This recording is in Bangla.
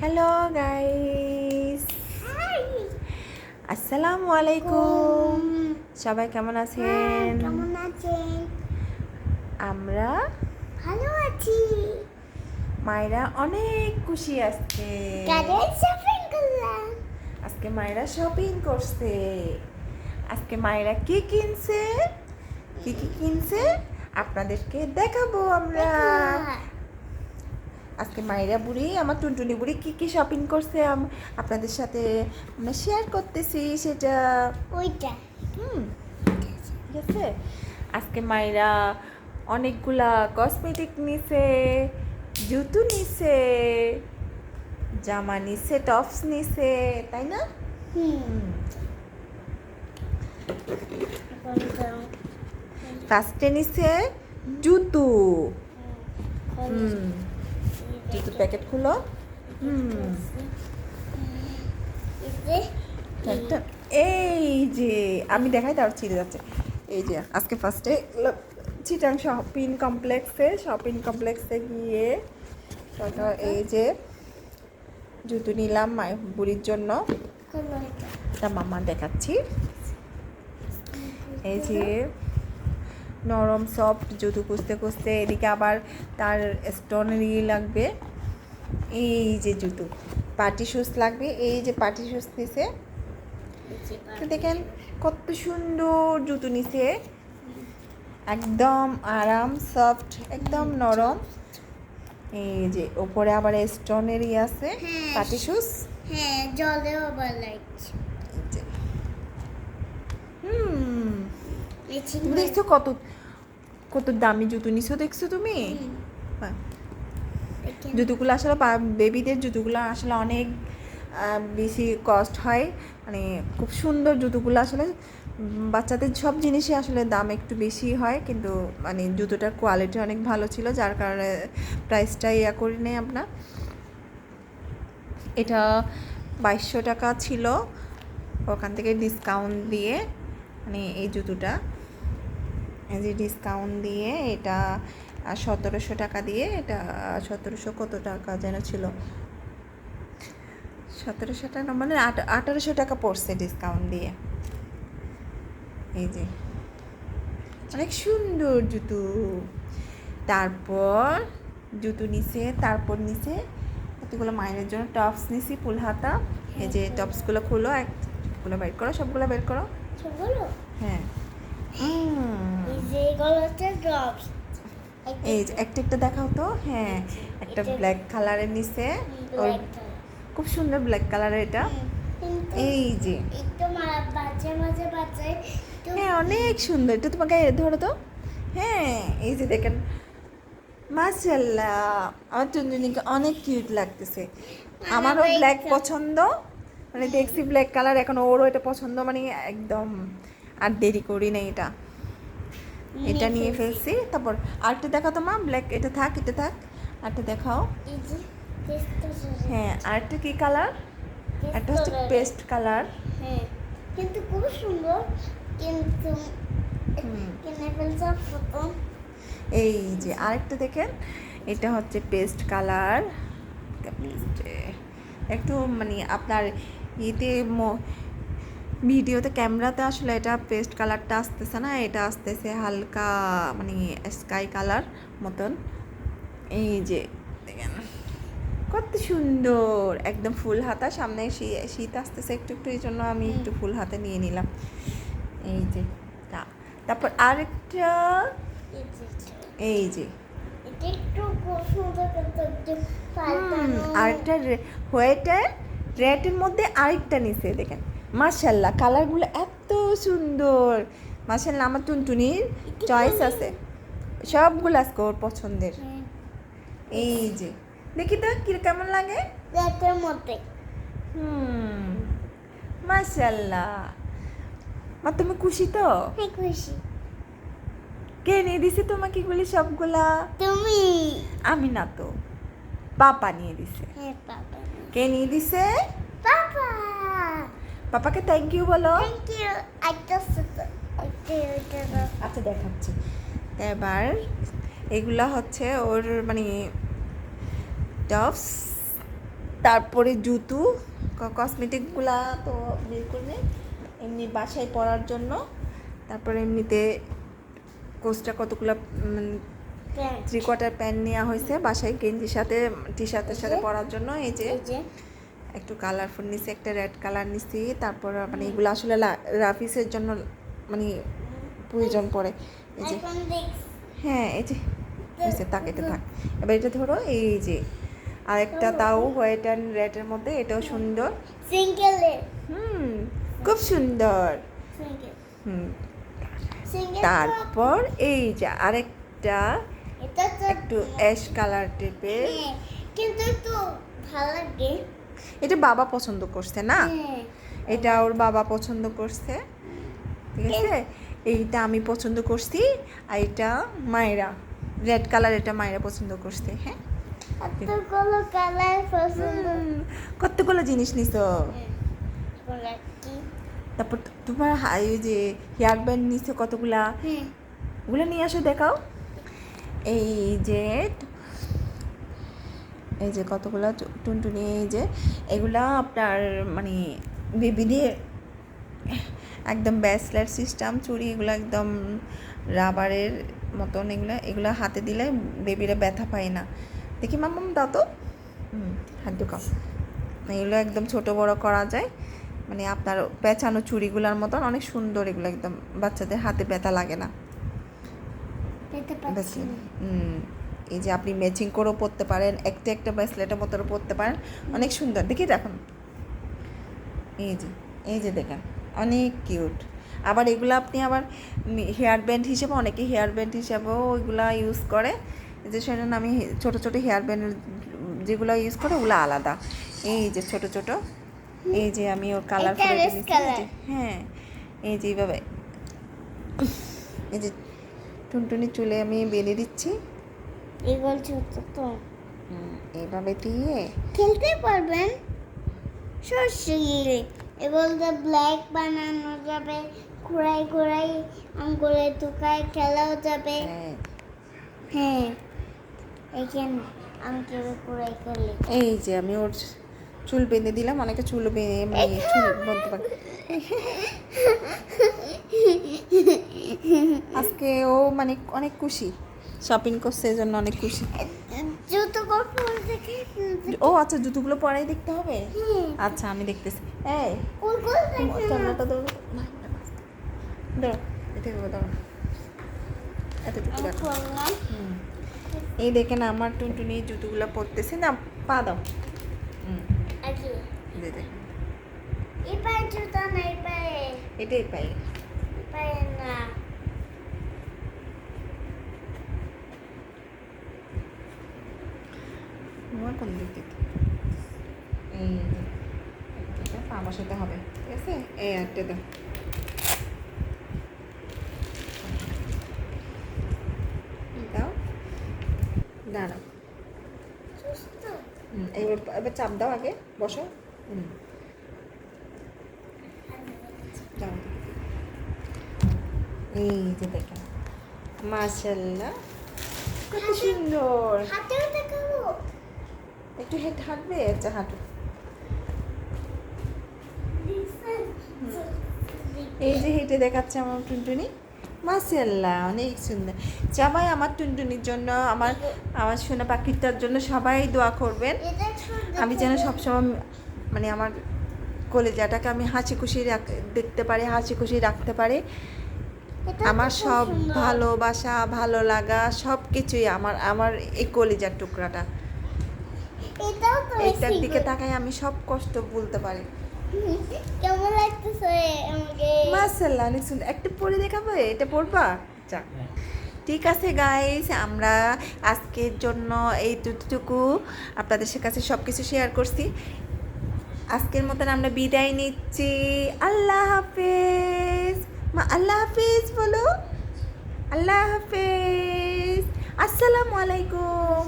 হ্যালো গাইস আসসালামু আলাইকুম সবাই কেমন আছেন? কেমন আছেন? আমরা ভালো আছি। মায়েরা অনেক খুশি শপিং করলাম। আজকে মায়েরা শপিং করছে। আজকে মায়েরা কি কিনছে? কি কি কিনছে? আপনাদেরকে দেখাবো আমরা। আজকে মায়েরা বুড়ি আমার টুনটুনি বুড়ি কি কি শপিং করছে? আপনাদের সাথে আমরা শেয়ার করতেছি সেটা। ওইটা। হুম ঠিক আছে। আজকে মায়েরা অনেকগুলা কসমেটিক নিছে জুতো নিছে জামা নিছে টপস নিছে তাই না? ফার্স্টে নিছে জুতো। হুম। জুতো প্যাকেট খুলো এই যে আমি দেখাই তার ছিঁড়ে যাচ্ছে। এই যে আজকে ফার্স্টে চিটাং শপিং কমপ্লেক্সে শপিং কমপ্লেক্সে গিয়ে এই যে জুতো নিলাম মায়ের বুড়ির জন্য। তা মামা দেখাচ্ছি। এই যে নরম সফট জুতো খুঁজতে খুঁজতে এদিকে আবার তার স্টোনেরই লাগবে। এই যে জুতো পার্টি শুজ লাগবে। এই যে পার্টি শুজ নিছে তো দেখেন কত সুন্দর জুতো নিছে। একদম আরাম সফট একদম নরম। এই যে ওপরে আবার স্টোনেরই আছে হ্যাঁ। পার্টি শুজ হ্যাঁ জলেও আবার লাগছে হুম মেচিং তুমি দেখছ কত কত দামি জুতো নিছো দেখছ তুমি? জুতোগুলো আসলে বেবিদের জুতোগুলো আসলে অনেক বেশি কস্ট হয়। মানে খুব সুন্দর জুতোগুলো আসলে বাচ্চাদের সব জিনিসই আসলে দাম একটু বেশি হয় কিন্তু মানে জুতোটার কোয়ালিটি অনেক ভালো ছিল যার কারণে প্রাইসটা ইয়া করি নেই আপনার এটা বাইশশো টাকা ছিল ওখান থেকে ডিসকাউন্ট দিয়ে মানে এই জুতোটা। যে ডিসকাউন্ট দিয়ে এটা সতেরোশো টাকা দিয়ে এটা সতেরোশো কত টাকা যেন ছিল? সতেরোশো টাকা মানে আঠারোশো টাকা পড়ছে ডিসকাউন্ট দিয়ে। এই যে। অনেক সুন্দর জুতো। তারপর জুতো নিছে তারপর নিছে কতগুলো মায়ের জন্য টপস নিছি ফুল হাতা। এই যে টপসগুলো খুলো একগুলো বের করো সবগুলো বের করো। হ্যাঁ। এই একটা একটা দেখাও তো হ্যাঁ একটা ব্ল্যাক কালারের নিচে ওর খুব সুন্দর ব্ল্যাক কালারের এটা। এই যে। হ্যাঁ অনেক সুন্দর। এটা তোমাকে ধরো তো। হ্যাঁ এই যে দেখেন। মাশাল্লাহ আমার টুনটুনিকে অনেক কিউট লাগতেছে। আমারও আমারও ব্ল্যাক পছন্দ। মানে দেখছি ব্ল্যাক কালার এখন ওরও এটা পছন্দ মানে একদম আর দেরি করি না এটা। এটা নিয়ে ফেলছি। তারপর আরেকটা দেখাও তো মা ব্ল্যাক এটা থাক এটা থাক আরেকটা দেখাও। হ্যাঁ আরেকটা কি কালার একটা হচ্ছে পেস্ট কালার হ্যাঁ কিন্তু খুব সুন্দর কিন্তু কিনে ফেলছে প্রথম? এই যে আরেকটা দেখেন এটা হচ্ছে পেস্ট কালার একটু মানে আপনার ইতে ভিডিওতে ক্যামেরাতে আসলে এটা পেস্ট কালারটা আসতেছে না এটা আসতেছে হালকা মানে স্কাই কালার মতন। এই যে দেখেন কত সুন্দর একদম ফুল হাতা সামনে শীত আসতেছে একটু একটু এই জন্য আমি একটু ফুল হাতে নিয়ে নিলাম। এই যে তা- তারপর আরেকটা এই যে। আরেকটা হোয়াইটের রেডের মধ্যে আরেকটা নিচে দেখেন। মার্শাল্লাহ কালারগুলো এত সুন্দর। মার্শাল্লাহ আমার টুনটুনির চয়েস আছে। সবগুলো আজকে ওর পছন্দের। হ্যাঁ, এই যে দেখি তো কি কেমন লাগে? হুম মার্শাল্লাহ মা তুমি খুশি তো? হ্যাঁ খুশি। কে নিয়ে দিছে তোমাকে এগুলি সবগুলা? তুমি। আমি না তো পাপা নিয়ে দিছে। হ্যাঁ কে নিয়ে দিছে? বাবা পাপাকে থ্যাংক ইউ বলো। আচ্ছা দেখাচ্ছি। এবার এগুলা হচ্ছে ওর মানে টপস তারপরে জুতো কসমেটিকগুলা তো বের করবে। এমনি বাসায় পরার জন্য তারপরে এমনিতে কোচটা কতগুলো থ্রি কোয়ার্টার প্যান্ট নেওয়া হয়েছে বাসায় গেঞ্জির সাথে টি শার্টের সাথে পরার জন্য এই যে। একটু কালারফুল নিছি একটা রেড কালার নিছি তারপর মানে এগুলো আসলে রাফিসের জন্য মানে প্রয়োজন পড়ে। এই যে হ্যাঁ এই যে হয়েছে থাক এটা থাক। এবার এটা ধরো এই যে আরেকটা তাও হোয়াইট অ্যান্ড রেডের মধ্যে এটাও সুন্দর। সিঙ্গেলের হুম খুব সুন্দর। হুম। তারপর এই যে আরেকটা একটু অ্যাশ কালার টাইপের কিন্তু একটু ভালো লাগে। এটা বাবা পছন্দ করছে না? হ্যাঁ। এটা ওর বাবা পছন্দ করছে। ঠিক আছে? এইটা আমি পছন্দ করছি আর এটা মায়েরা রেড কালার এটা মায়েরা পছন্দ করছে হ্যাঁ? কতগুলো জিনিস নিছো? কি? তারপর তোমার হাই ওই যে হেয়ার ব্যান্ড নিছো কতগুলা? হ্যাঁ। ওগুলো নিয়ে আসো দেখাও। এই যে এই যে কতগুলো টুনটুনি এই যে এগুলা আপনার মানে বেবিদের একদম ব্যাসলেট সিস্টেম চুড়ি এগুলো একদম রাবারের মতন এগুলো এগুলো হাতে দিলে বেবিরা ব্যথা পায় না। দেখি মাম্মাম দাও তো। হুম হাত ঢুকাও। এগুলো একদম ছোট বড় করা যায়। মানে আপনার পেঁচানো চুড়িগুলোর মতন অনেক সুন্দর এগুলো একদম বাচ্চাদের হাতে ব্যথা লাগে না। হুম। এই যে আপনি ম্যাচিং করেও পরতে পারেন একটা একটা ব্রেসলেটের মতো পরতে পারেন। অনেক সুন্দর। দেখি দেখুন এই যে এই যে দেখেন অনেক কিউট আবার এগুলো আপনি আবার হেয়ার ব্যান্ড হিসেবে অনেকে হেয়ার ব্যান্ড হিসেবেও ওইগুলা ইউজ করে। যে সেজন্য আমি ছোটো ছোটো হেয়ার ব্যান্ডের যেগুলো ইউজ করে ওগুলো আলাদা। এই যে ছোট ছোট। এই যে আমি ওর কালার। হ্যাঁ এই যে এইভাবে। এই যে টুনটুনি চুলে আমি বেঁধে দিচ্ছি। এগুলো ছোট তো হুম, এইভাবে দিয়ে? খেলতে পারবেন। সরষে এগুলো ব্ল্যাক বানানো যাবে। ঘুরাই ঘুরাই আঙ্গুলে টুকায় খেলাও যাবে। হ্যাঁ, হ্যাঁ। এখানে আঙ্গুলে ঘুরাই করলে এই যে আমি ওর চুল বেঁধে দিলাম অনেকে চুল বেঁধে মানে চুল বলতে পারে আজকে ও মানে অনেক খুশি। শপিং করছে এই জন্য অনেক খুশি। ও আচ্ছা জুতোগুলো পরেই দেখতে হবে? আচ্ছা আমি দেখতেছি। এই এতে। এই দেখেন আমার টুনটুনি জুতোগুলো পরতেছে। না পা দাও। জুতো না এটাই পাই না। তোমার কোন দিক থেকে? এই। এটা পা বসাতে হবে। ঠিক আছে? এই একটা দাও। দাও। দাঁড়াও। এবার এবার চাপ দাও আগে। বসো। হুম। দাও। এই যে দেখেন। মাশাল্লাহ কত সুন্দর। একটু হেঁটে হাঁটবে আচ্ছা হাঁটু এই যে হেঁটে দেখাচ্ছে আমার টুনটুনি। মাশাল্লাহ অনেক সুন্দর। সবাই আমার টুনটুনির জন্য আমার আমার সোনা পাখিটার জন্য সবাই দোয়া করবেন। আমি যেন সবসময় মানে আমার কলেজাটাকে আমি হাসি খুশি দেখতে পারি হাসি খুশি রাখতে পারি। আমার সব ভালোবাসা ভালো লাগা সব কিছুই আমার আমার এই কলিজার টুকরাটা। এইটার দিকে তাকাই আমি সব কষ্ট বলতে পারি। কেমন লাগতেছে আমাকে? অনেক সুন্দর। একটা পরে দেখাবে এটা পড়বা যাক ঠিক আছে গাইস আমরা আজকের জন্য এই দুটুকু আপনাদের কাছে সব কিছু শেয়ার করছি। আজকের মতন আমরা বিদায় নিচ্ছি। আল্লাহ হাফেজ। মা আল্লাহ হাফেজ বলো। আল্লাহ হাফেজ। আসসালামু আলাইকুম।